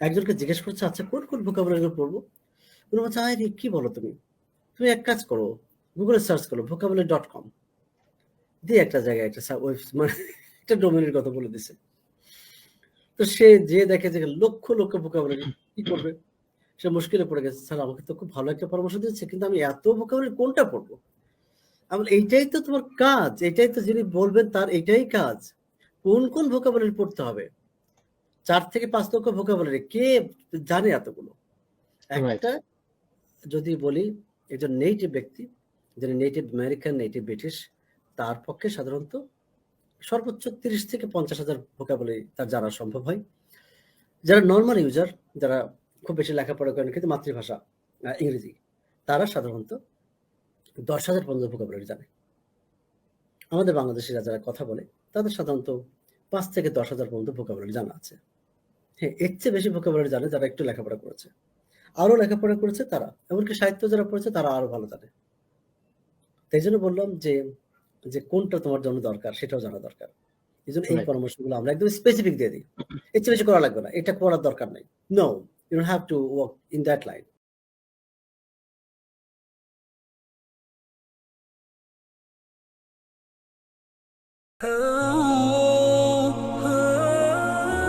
একজনকে জিজ্ঞেস করছে আচ্ছা কোন কোন ভোকাবুলারি পড়ব? উনি বলছে, আরে, কি বলো তুমি? তুমি এক কাজ করো গুগলে সার্চ করো ভোকাবুলারি ডট কম দিয়ে একটা জায়গায়, একটা মানে একটা ডোমেনের কথা বলে দিছে। তো সে যে দেখে যে লক্ষ লক্ষ ভোকাবুলারি কি করবে? সে মুশকিলে পড়ে গেছে। স্যার, আমাকে তো খুব ভালো একটা পরামর্শ দিচ্ছে কিন্তু আমি এত ভোকাবুলারি কোনটা পড়ব? আমার এইটাই তো তোমার কাজ এটাই তো যিনি বলবেন তার এটাই কাজ। কোন কোন ভোকাবুলারি পড়তে হবে? চার থেকে পাঁচ লক্ষ ভোকাবুলারি কে জানে এতগুলো? একটা যদি বলি একজন নেইটিভ ব্যক্তি যিনি নেটিভ আমেরিকান নেটিভ ব্রিটিশ তার পক্ষে সাধারণত সর্বোচ্চ তিরিশ থেকে পঞ্চাশ হাজার ভোকাবুলারি তার জানা সম্ভব হয়। যারা নর্মাল ইউজার যারা খুব বেশি লেখাপড়া করেন কিন্তু মাতৃভাষা ইংরেজি তারা সাধারণত দশ হাজার পর্যন্ত ভোকাবুলারি জানে। আমাদের বাংলাদেশিরা যারা কথা বলে তাদের সাধারণত পাঁচ থেকে দশ হাজার পর্যন্ত ভোকাবুলারি জানা আছে। হ্যাঁ এর চেয়ে বেশি ভোকাবুলারি জানে যারা একটু লেখাপড়া করেছে। আরও লেখাপড়া করেছে তারা এমনকি সাহিত্য যারা পড়েছে তারা আরও ভালো জানে। তাই জন্য বললাম যে যে কোনটা তোমার জন্য দরকার সেটাও জানা দরকার। এই জন্য এই পরামর্শগুলো আমরা একদম স্পেসিফিক দিয়ে দিই। এর চেয়ে বেশি করা লাগবে না এটা করার দরকার নেই। No you have to work in that line